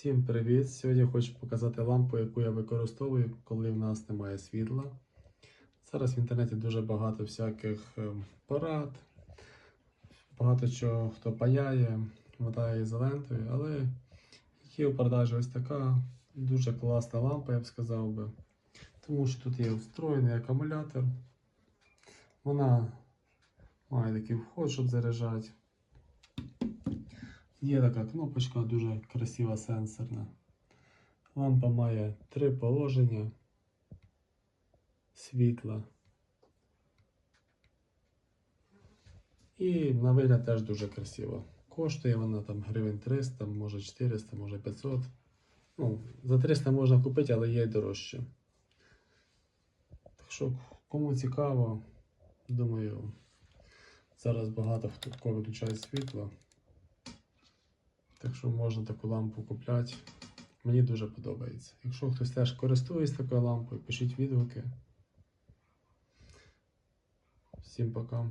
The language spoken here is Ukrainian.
Всім привіт! Сьогодні хочу показати лампу, яку я використовую, коли в нас немає світла. Зараз в інтернеті дуже багато всяких ем, порад, багато чого хто паяє, мотає ізолентою, але є у продажі ось така дуже класна лампа, я б сказав би. Тому що тут є встроєний акумулятор. Вона має такий вход, щоб заряджати. Є така кнопочка, дуже красива сенсорна. Лампа має три положення світла. І на вигляд теж дуже красиво. Коштує вона там гривень 300, може 400, може 500. Ну, за 300 можна купити, але є й дорожче. Так що, кому цікаво, думаю, зараз багато хто виключає світло. Так що можна таку лампу купляти. Мені дуже подобається. Якщо хтось теж користується такою лампою, пишіть відгуки. Всім пока.